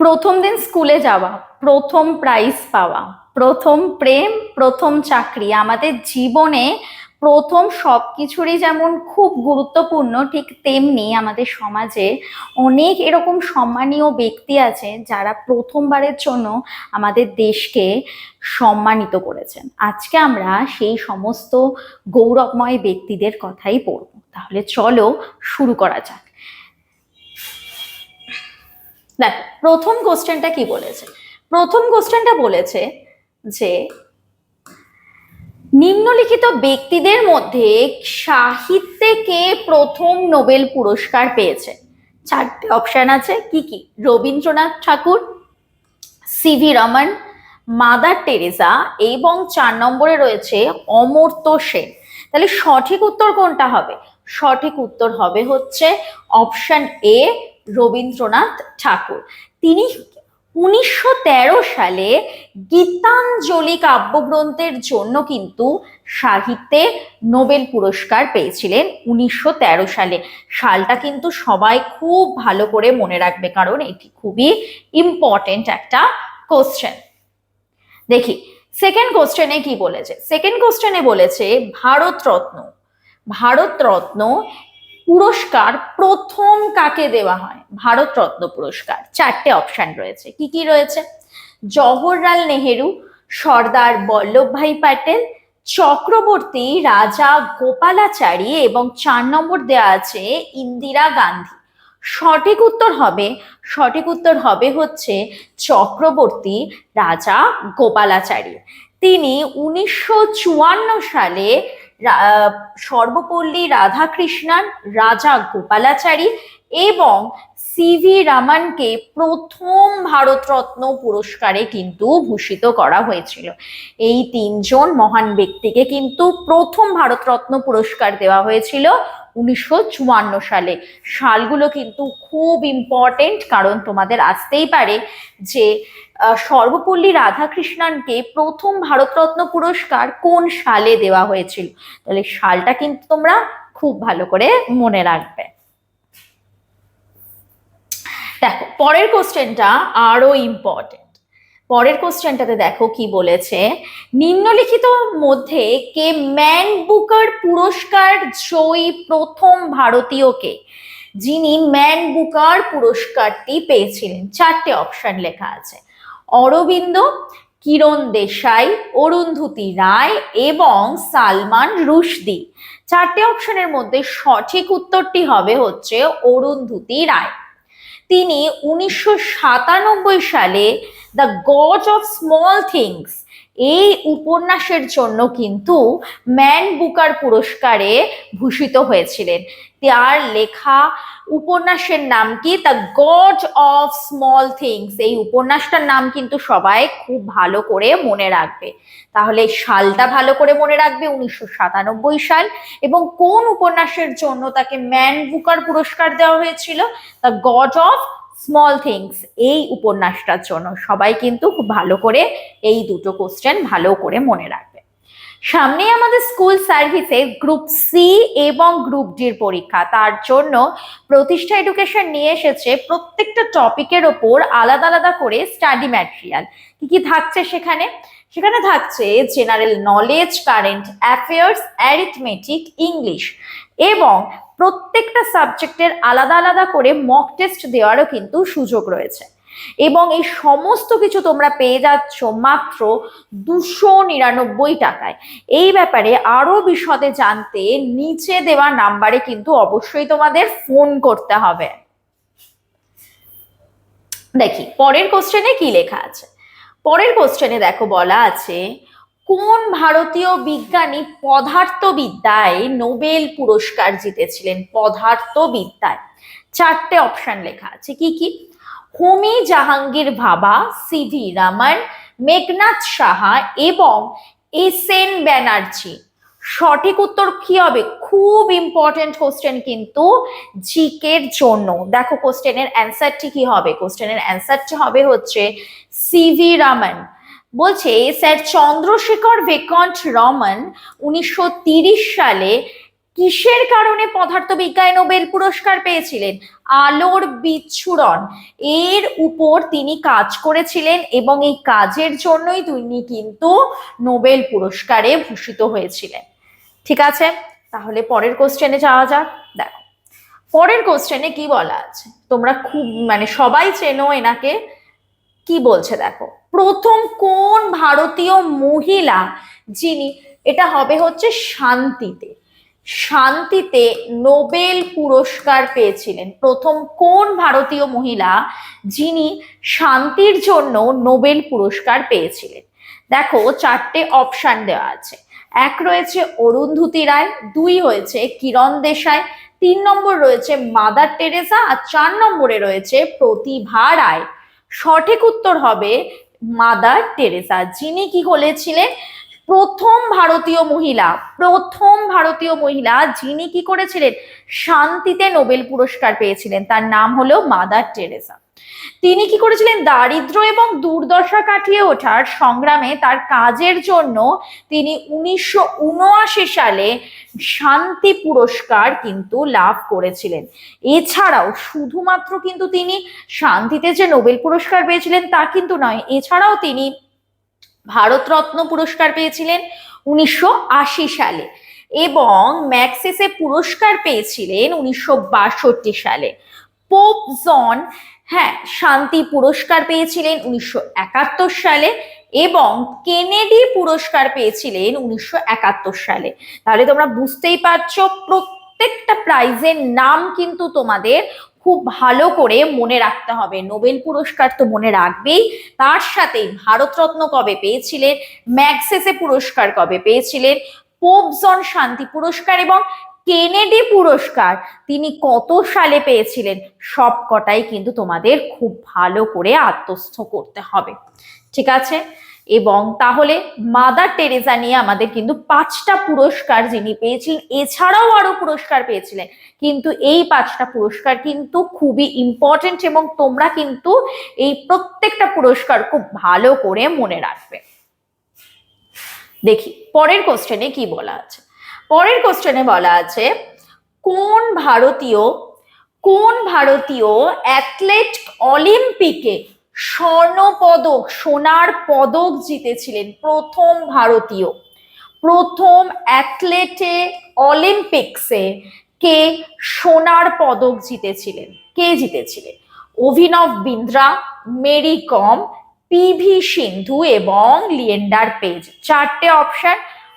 প্রথম দিন স্কুলে যাওয়া, প্রথম প্রাইজ পাওয়া, প্রথম প্রেম, প্রথম চাকরি, আমাদের জীবনে প্রথম সব কিছুরই যেমন খুব গুরুত্বপূর্ণ, ঠিক তেমনি আমাদের সমাজে অনেক এরকম সম্মানীয় ব্যক্তি আছে যারা প্রথমবারের জন্য আমাদের দেশকে সম্মানিত করেছেন। আজকে আমরা সেই সমস্ত গৌরবময় ব্যক্তিদের কথাই পড়ব তাহলে চলো শুরু করা যাক। দেখ, প্রথম কোশ্চেনটা কি বলেছে? প্রথম কোশ্চেনটা বলেছে যে, নিম্নলিখিত ব্যক্তিদের মধ্যে সাহিত্যে কে প্রথম নোবেল পুরস্কার পেয়েছে? চারটে অপশন আছে, কি কি? Rabindranath Tagore C V Raman, Mother Teresa এবং চার নম্বরে রয়েছে অমর্ত্য সেন। তাহলে সঠিক উত্তর কোনটা হবে? সঠিক উত্তর হবে হচ্ছে অপশন এ রবীন্দ্রনাথ ঠাকুর। তিনি উনিশশো তেরো সালে গীতাঞ্জলি কাব্যগ্রন্থের জন্য কিন্তু সাহিত্যে নোবেল পুরস্কার পেয়েছিলেন উনিশশো তেরো সালে। সালটা কিন্তু সবাই খুব ভালো করে মনে রাখবে কারণ এটি খুবই ইম্পর্টেন্ট একটা কোশ্চেন দেখি সেকেন্ড কোশ্চেনে কি বলেছে? সেকেন্ড কোশ্চেনে বলেছে, ভারতরত্ন। ভারতরত্ন পুরস্কার প্রথম কাকে দেওয়া হয়? ভারতরত্ন পুরস্কার। চারটে অপশন রয়েছে। কি কি রয়েছে? জওহরলাল নেহেরু, সর্দার বল্লভভাই প্যাটেল, চক্রবর্তী রাজা গোপালাচারী এবং চার নম্বর দেওয়া আছে ইন্দিরা গান্ধী। সঠিক উত্তর হবে, সঠিক উত্তর হবে হচ্ছে চক্রবর্তী রাজা গোপালাচারী। তিনি উনিশশো চুয়ান্ন সালে সর্বপল্লী রাধাকৃষ্ণন, রাজা গোপালাচারী এবং সিভি রামানকে প্রথম ভারতরত্ন পুরস্কারে কিন্তু ভূষিত করা হয়েছিল। এই তিনজন মহান ব্যক্তিকে কিন্তু প্রথম ভারতরত্ন পুরস্কার দেওয়া হয়েছিল উনিশশো চুয়ান্ন সালে। সালগুলো কিন্তু খুব ইম্পর্টেন্ট কারণ তোমাদের আসতেই পারে যে সর্বপল্লী রাধাকৃষ্ণানকে প্রথম ভারতরত্ন পুরস্কার কোন সালে দেওয়া হয়েছিল? তাহলে সালটা কিন্তু তোমরা খুব ভালো করে মনে রাখবে। দেখো, পরের কোশ্চেনটা আরও ইম্পর্টেন্ট পরের কোশ্চেনটাতে দেখো কি বলেছে, নিম্নলিখিত মধ্যে কে ম্যান বুকার পুরস্কার জয়ী প্রথম ভারতীয়কে? যিনি ম্যান বুকার পুরস্কারটি পেয়েছিলেন। চারটে অপশন লেখা আছে। অরবিন্দ কিরণ দেশাই, অরুন্ধতী রায় এবং সালমান রুশদি। চারটে অপশনের মধ্যে সঠিক উত্তরটি হবে হচ্ছে অরুন্ধতী রায়। তিনি উনিশশো সাতানব্বই সালে দ্য গজ অফ স্মল থিংস এই উপন্যাসের জন্য কিন্তু ম্যান বুকার পুরস্কারে ভূষিত হয়েছিলেন। তার লেখা উপন্যাসের নাম কি? The God of Small Things এই উপন্যাসটার নাম কিন্তু সবাই খুব ভালো করে মনে রাখবে। তাহলে সালটা ভালো করে মনে রাখবে উনিশশো সাতানব্বই সাল। এবং কোন উপন্যাসের জন্য তাকে ম্যান বুকার পুরস্কার দেওয়া হয়েছিল? The God of Small Things এই উপন্যাসটার জন্য সবাই কিন্তু খুব ভালো করে এই দুটো কোশ্চেন ভালো করে মনে রাখবে। সামনে আমাদের স্কুল সার্ভিসে গ্রুপ সি এবং গ্রুপ ডির পরীক্ষা। তার জন্য প্রতিষ্ঠা এডুকেশন নিয়ে এসেছে প্রত্যেকটা টপিকের ওপর আলাদা আলাদা করে স্টাডি ম্যাটেরিয়াল কি কি থাকছে সেখানে? সেখানে থাকছে general knowledge current affairs arithmetic English এবং প্রত্যেকটা সাবজেক্টের আলাদা আলাদা করে মক টেস্ট দেওয়ারও কিন্তু সুযোগ রয়েছে। এবং এই সমস্ত কিছু তোমরা পেয়ে যাচ্ছ মাত্র দুশো নিরানব্বই টাকায়। এই ব্যাপারে আরও বিশদে জানতে নিচে দেওয়া নাম্বারে কিন্তু অবশ্যই তোমাদের ফোন করতে হবে। দেখি, পরের কোশ্চেনে কি লেখা আছে? পরের কোশ্চেনে দেখো বলা আছে, কোন ভারতীয় বিজ্ঞানী পদার্থবিদ্যায় নোবেল পুরস্কার জিতেছিলেন? পদার্থবিদ্যায়। চারটে অপশন লেখা আছে। কি কি? হোমি জাহাঙ্গীর ভাবা সিভি রামন, মেঘনাথ সাহা এবং এস এন ব্যানার্জি। সঠিক উত্তর কি হবে? খুব ইম্পর্টেন্ট কোশ্চেন কিন্তু জিকের জন্য। দেখো কোশ্চেনের অ্যান্সারটি কি হবে? কোশ্চেনের অ্যান্সারটি হবে হচ্ছে সিভি রামন। বলছে, স্যার চন্দ্রশেখর বেকন্ট রমন উনিশশো সালে কিসের কারণে পদার্থবিজ্ঞানে নোবেল পুরস্কার পেয়েছিলেন? আলোর বিচ্ছুরণ। এর উপর তিনি কাজ করেছিলেন এবং এই কাজের জন্যই তিনি কিন্তু নোবেল পুরস্কারে ভূষিত হয়েছিলেন। ঠিক আছে? তাহলে পরের কোশ্চেনে যাওয়া যাক। দেখো, পরের কোশ্চেনে কি বলা আছে? তোমরা খুব মানে সবাই চেনো এনাকে। কি বলছে দেখো, প্রথম কোন ভারতীয় মহিলা যিনি, এটা হবে হচ্ছে শান্তিতে। শান্তিতে নোবেল পুরস্কার পেয়েছিলেন। প্রথম কোন ভারতীয় মহিলা যিনি শান্তির জন্য নোবেল পুরস্কার পেয়েছিলেন? দেখো, চারটে অপশান দেওয়া আছে। এক রয়েছে অরুন্ধতী রায়, দুই হয়েছে কিরণ দেশাই, তিন নম্বর রয়েছে মাদার টেরেসা, আর চার নম্বরে রয়েছে প্রতিভা রায়। সঠিক উত্তর হবে মাদার টেরেসা, যিনি কি বলেছিলেন প্রথম ভারতীয় মহিলা, প্রথম ভারতীয় মহিলা যিনি কি করেছিলেন? শান্তিতে নোবেল পুরস্কার পেয়েছিলেন। তার নাম হলো মাদার টেরেসা। তিনি কি করেছিলেন? দারিদ্র এবং দুর্দশা কাটিয়ে ওঠার সংগ্রামে তার কাজের জন্য তিনি উনিশশো উনআশি সালে শান্তি পুরস্কার কিন্তু লাভ করেছিলেন। এছাড়াও শুধুমাত্র কিন্তু তিনি শান্তিতে যে নোবেল পুরস্কার পেয়েছিলেন তা কিন্তু নয়, এছাড়াও তিনি ভারতরত্ন পুরস্কার পেয়েছিলেন উনিশশো আশি সালে এবং ম্যাক্সেসে পুরস্কার পেয়েছিলেন উনিশশো সালে। পোপ জন হ্যাঁ শান্তি পুরস্কার পেয়েছিলেন উনিশশো একাত্তর সালে এবং কেনেডি পুরস্কার পেয়েছিলেন উনিশশো একাত্তর সালে। তাহলে তোমরা বুঝতেই পারছ, প্রত্যেকটা প্রাইজের নাম কিন্তু তোমাদের খুব ভালো করে মনে রাখতে হবে। নোবেল পুরস্কার তো মনে রাখবেই। তার সাথে ভারতরত্ন কবে পেয়েছিলেন? ম্যাক্সেসে পুরস্কার কবে পেয়েছিলেন? পোপজন শান্তি পুরস্কার এবং কেনেডি পুরস্কার তিনি কত সালে পেয়েছিলেন? সব কটাই কিন্তু তোমাদের খুব ভালো করে আত্মস্থ করতে হবে। ঠিক আছে? এবং তাহলে মাদার টেরেসা নিয়ে আমাদের কিন্তু পাঁচটা পুরস্কার যিনি পেয়েছিলেন, এছাড়াও আরও পুরস্কার পেয়েছিলেন। কিন্তু এই পাঁচটা পুরস্কার কিন্তু খুবই ইম্পর্টেন্ট এবং তোমরা কিন্তু এই প্রত্যেকটা পুরস্কার খুব ভালো করে মনে রাখবে। দেখি, পরের কোশ্চেনে কি বলা আছে? পরের কোশ্চেনে বলা আছে, কোন ভারতীয় কোন ভারতীয় অ্যাথলেট অলিম্পিকে স্বর্ণ পদক সোনার পদক জিতেছিলেন প্রথম ভারতীয়। প্রথম অ্যাথলেটে অলিম্পিক্সে কে সোনার পদক জিতেছিলেন? কে জিতেছিলেন? অভিনব বিন্দ্রা, মেরি কম পিভি সিন্ধু এবং লিয়েন্ডার পেজ। চারটে অপশন,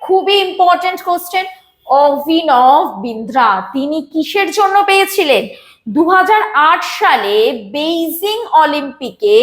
খুবই ইম্পর্টেন্ট কোশ্চেন অভিনব বিন্দ্রা, তিনি কিসের জন্য পেয়েছিলেন? দু হাজার আট সালে বেইজিং অলিম্পিকে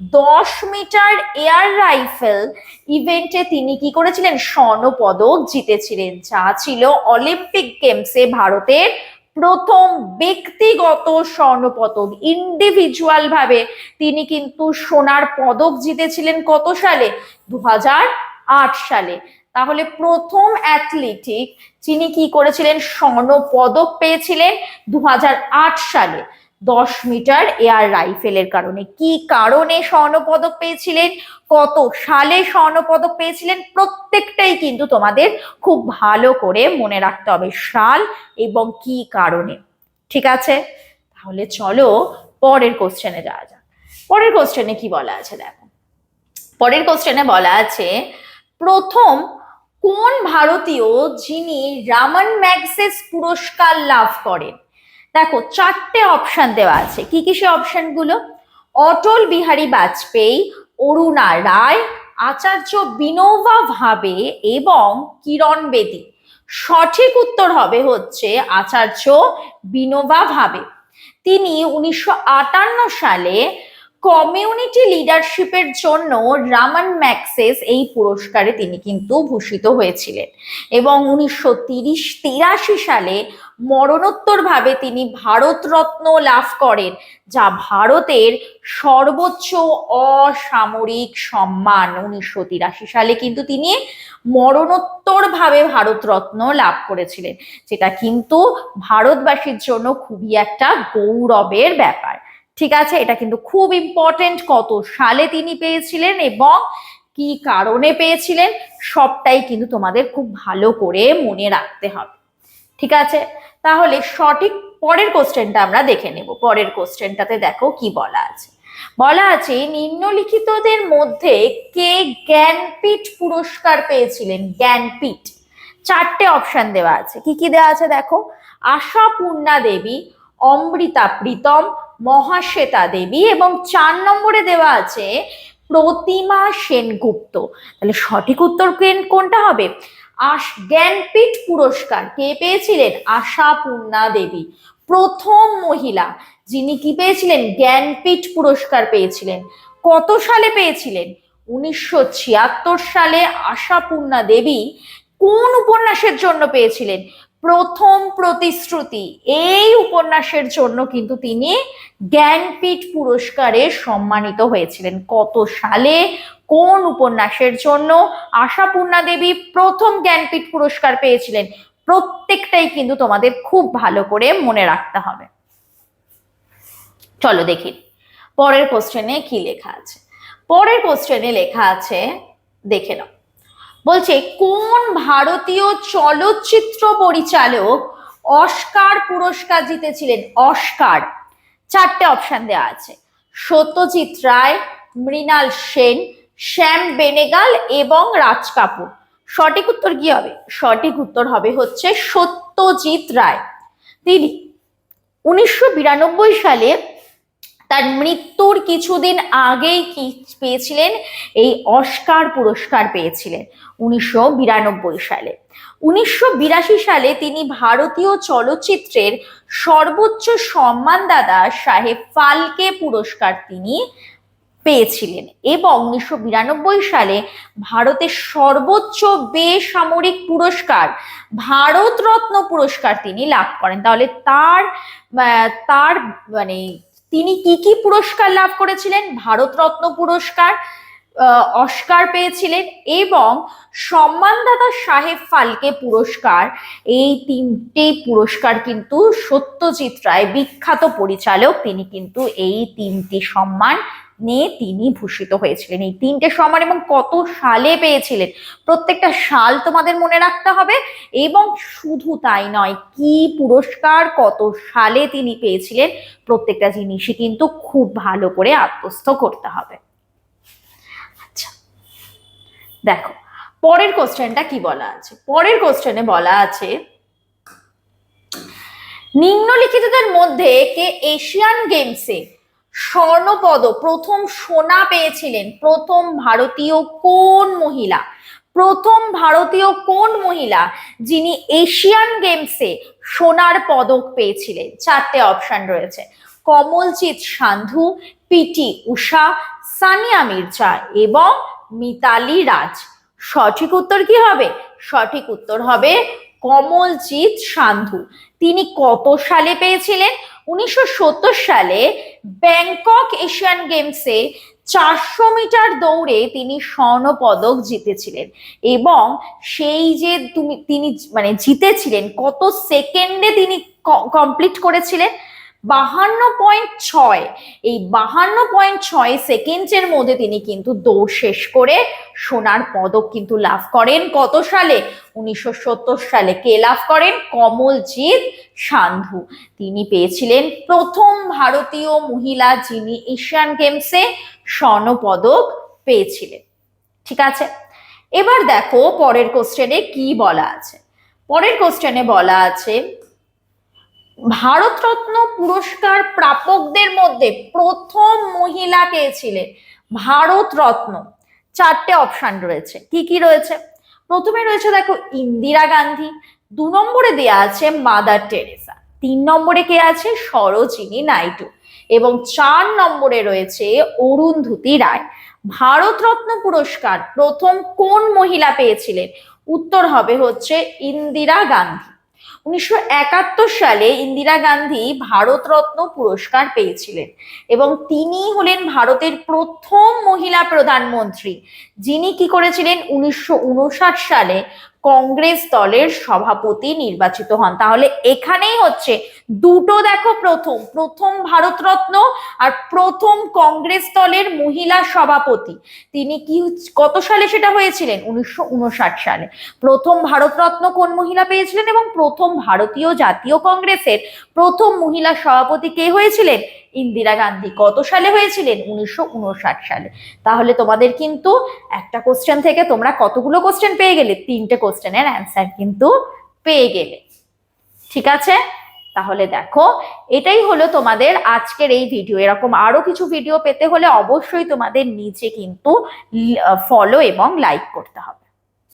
দশ মিটার এয়ার রাইফেল ইভেন্টে তিনি কি করেছিলেন? স্বর্ণ পদক জিতেছিলেন। যা ছিল অলিম্পিক গেমসে ভারতের প্রথম ব্যক্তিগত স্বর্ণ পদক ইন্ডিভিজুয়াল ভাবে তিনি কিন্তু সোনার পদক জিতেছিলেন কত সালে? দু হাজার আট সালে। তাহলে প্রথম অ্যাথলেটিক যিনি কি করেছিলেন? স্বর্ণ পদক পেয়েছিলেন দু হাজার আট সালে। দশ মিটার এয়ার রাইফেলের কারণে। কি কারণে স্বর্ণ পদক পেয়েছিলেন? কত সালে স্বর্ণ পদক পেয়েছিলেন? প্রত্যেকটাই কিন্তু তোমাদের খুব ভালো করে মনে রাখতে হবে। সাল এবং কি কারণে। ঠিক আছে? তাহলে চলো পরের কোশ্চেনে যাওয়া যাক। পরের কোশ্চেনে কি বলা আছে? দেখো। পরের কোশ্চেনে বলা আছে, প্রথম কোন ভারতীয় যিনি রামান ম্যাগসেস পুরস্কার লাভ করেন? দেখো, চারটে অপশন দেওয়া আছে। কি কি সে অপশনগুলো অটল বিহারী বাজপেয়ী, অরুণা রায়, আচার্য বিনোবা ভাবে এবং কিরণ বেদী। সঠিক উত্তর হবে হচ্ছে আচার্য বিনোবা ভাবে। তিনি উনিশশো আটান্ন সালে কমিউনিটি লিডারশিপের জন্য রামান ম্যাক্সেস এই পুরস্কারে তিনি কিন্তু ভূষিত হয়েছিলেন। এবং উনিশশো তিরিশ তিরাশি সালে মরণোত্তরভাবে তিনি ভারতরত্ন লাভ করেন, যা ভারতের সর্বোচ্চ অসামরিক সম্মান। উনিশশো তিরাশি সালে কিন্তু তিনি মরণোত্তরভাবে ভারতরত্ন লাভ করেছিলেন, যেটা কিন্তু ভারতবাসীর জন্য খুবই একটা গৌরবের ব্যাপার। ঠিক আছে? এটা কিন্তু খুব ইম্পর্টেন্ট কত সালে তিনি পেয়েছিলেন এবং কি কারণে পেয়েছিলেন সবটাই কিন্তু তোমাদের খুব ভালো করে মনে রাখতে হবে। ঠিক আছে? তাহলে সঠিক পরের কোশ্চেনটা আমরা দেখে নেব। পরের কোশ্চেনটাতে দেখো কি বলা আছে। বলা আছে, নিম্নলিখিতদের মধ্যে কে জ্ঞানপীঠ পুরস্কার পেয়েছিলেন? জ্ঞানপীঠ। চারটে অপশন দেওয়া আছে। কি কি দেওয়া আছে দেখো? আশা পূর্ণা দেবী, অমৃতা প্রীতম মহাশ্বেতা দেবী এবং চার নম্বরে দেওয়া আছে প্রতিমা সেনগুপ্ত। তাহলে সঠিক উত্তর কোন- কোনটা হবে? আশ জ্ঞানপীঠ পুরস্কার। কে পেয়েছিলেন? আশা পূর্ণা দেবী। প্রথম মহিলা। যিনি কি পেয়েছিলেন? জ্ঞানপীঠ পুরস্কার পেয়েছিলেন। কত সালে পেয়েছিলেন? উনিশশো ছিয়াত্তর সালে আশাপূর্ণা দেবী কোন উপন্যাসের জন্য পেয়েছিলেন? প্রথম প্রতিশ্রুতি। এই উপন্যাসের জন্য কিন্তু তিনি জ্ঞানপীঠ পুরস্কারে সম্মানিত হয়েছিলেন। কত সালে, কোন উপন্যাসের জন্য আশাপূর্ণা দেবী প্রথম জ্ঞানপীঠ পুরস্কার পেয়েছিলেন, প্রত্যেকটাই কিন্তু তোমাদের খুব ভালো করে মনে রাখতে হবে। চলো দেখি, পরের কোশ্চেনে কি লেখা আছে? পরের কোশ্চেনে লেখা আছে, দেখে নাও। বলছে, কোন ভারতীয় চলচ্চিত্র পরিচালক অস্কার পুরস্কার জিতেছিলেন? অস্কার। চারটে অপশন দেওয়া আছে। সত্যজিৎ রায়, মৃণাল সেন, শ্যাম বেনেগাল এবং রাজ কাপুর। সঠিক উত্তর কি হবে? সঠিক উত্তর হবে হচ্ছে সত্যজিৎ রায়। তিনি উনিশশো বিরানব্বই সালে তার মৃত্যুর কিছুদিন আগেই কি পেয়েছিলেন? এই অস্কার পুরস্কার পেয়েছিলেন উনিশশো বিরানব্বই সালে। উনিশশো বিরাশি সালে তিনি ভারতীয় চলচ্চিত্রের সর্বোচ্চ সম্মানদাতা সাহেব ফালকে পুরস্কার তিনি পেয়েছিলেন এবং উনিশশো বিরানব্বই সালে ভারতের সর্বোচ্চ বেসামরিক পুরস্কার, ভারতরত্ন পুরস্কার তিনি লাভ করেন। তাহলে তার তার মানে তিনি কি কি পুরস্কার লাভ করেছিলেন? ভারতরত্ন পুরস্কার অস্কার পেয়েছিলেন এবং সম্মানদাতা সাহেব ফালকে পুরস্কার। এই তিনটে পুরস্কার কিন্তু সত্যজিৎ রায় বিখ্যাত পরিচালক, তিনি কিন্তু এই তিনটি সম্মান নিয়ে তিনি ভূষিত হয়েছিলেন। এই তিনটে সম্মান এবং কত সালে পেয়েছিলেন? প্রত্যেকটা সাল তোমাদের মনে রাখতে হবে এবং শুধু তাই নয়, কি পুরস্কার, কত সালে তিনি পেয়েছিলেন প্রত্যেকটা জিনিসই কিন্তু খুব ভালো করে আত্মস্থ করতে হবে। আচ্ছা দেখো, পরের কোশ্চেনটা কি বলা আছে? পরের কোশ্চেনে বলা আছে, নিম্নলিখিতদের মধ্যে কে এশিয়ান গেমসে স্বর্ণপদক, প্রথম সোনা পেয়েছিলেন। প্রথম ভারতীয় কোন মহিলা? প্রথম ভারতীয় কোন মহিলা যিনি এশিয়ান গেমসে সোনার পদক পেয়েছিলেন? চারটে অপশন রয়েছে। কমলজিৎ সান্ধু, পিটি উষা সানিয়া মির্জা এবং মিতালি রাজ। সঠিক উত্তর কি হবে? সঠিক উত্তর হবে কমলজিৎ সান্ধু। তিনি কত সালে পেয়েছিলেন? উনিশশো সত্তর সালে ব্যাংকক এশিয়ান গেমসে চারশো মিটার দৌড়ে তিনি স্বর্ণ পদক জিতেছিলেন। এবং সেই যে তুমি, তিনি মানে জিতেছিলেন, কত সেকেন্ডে তিনি কমপ্লিট করেছিলেন? বাহান্ন পয়েন্ট ছয়। এই বাহান্ন পয়েন্ট ছয় সেকেন্ডের মধ্যে তিনি কিন্তু দৌড় শেষ করে সোনার পদক কিন্তু লাভ করেন। কত সালে? উনিশশো সত্তর সালে কে লাভ করেন? কমল কমলজিৎ সান্ধু। তিনি পেয়েছিলেন প্রথম ভারতীয় মহিলা যিনি এশিয়ান গেমসে স্বর্ণ পদক পেয়েছিলেন। ঠিক আছে? এবার দেখো পরের কোশ্চেনে কি বলা আছে। পরের কোশ্চেনে বলা আছে, ভারতরত্ন পুরস্কার প্রাপকদের মধ্যে প্রথম মহিলা কে ছিলেন? ভারতরত্ন। চারটে অপশন রয়েছে। কি কি রয়েছে? প্রথমে রয়েছে দেখো ইন্দিরা গান্ধী দু নম্বরে দেয়া আছে মাদার টেরেসা। তিন নম্বরে কে আছে? সরোজিনী নাইডু। এবং চার নম্বরে রয়েছে অরুন্ধতী রায়। ভারতরত্ন পুরস্কার প্রথম কোন মহিলা পেয়েছিলেন? উত্তর হবে হচ্ছে ইন্দিরা গান্ধী। উনিশশো একাত্তর সালে ইন্দিরা গান্ধী ভারতরত্ন পুরস্কার পেয়েছিলেন এবং তিনি হলেন ভারতের প্রথম মহিলা প্রধানমন্ত্রী। যিনি কি করেছিলেন? উনিশশো উনষাট সালে কংগ্রেস দলের সভাপতি নির্বাচিত হন। তাহলে এখানেই হচ্ছে দুটো দেখো প্রথম। প্রথম ভারতরত্ন আর প্রথম কংগ্রেস দলের মহিলা সভাপতি। তিনি কি কত সালে সেটা হয়েছিলেন? উনিশশো উনষাট সালে। প্রথম ভারতরত্ন কোন মহিলা পেয়েছিলেন এবং প্রথম ভারতীয় জাতীয় কংগ্রেসের প্রথম মহিলা সভাপতি কে হয়েছিলেন? ইন্দিরা গান্ধী কত সালে হয়েছিলেন? উনিশশো উনষাট সালে। তাহলে তোমাদের কিন্তু একটা কোশ্চেন থেকে তোমরা কতগুলো কোশ্চেন পেয়ে গেলে? তিনটে কোশ্চেনের অ্যান্সার কিন্তু পেয়ে গেলে। ঠিক আছে? তাহলে দেখো, এটাই হলো তোমাদের আজকের এই ভিডিও এরকম আরও কিছু ভিডিও পেতে হলে অবশ্যই তোমাদের নিচে কিন্তু ফলো এবং লাইক করতে হবে।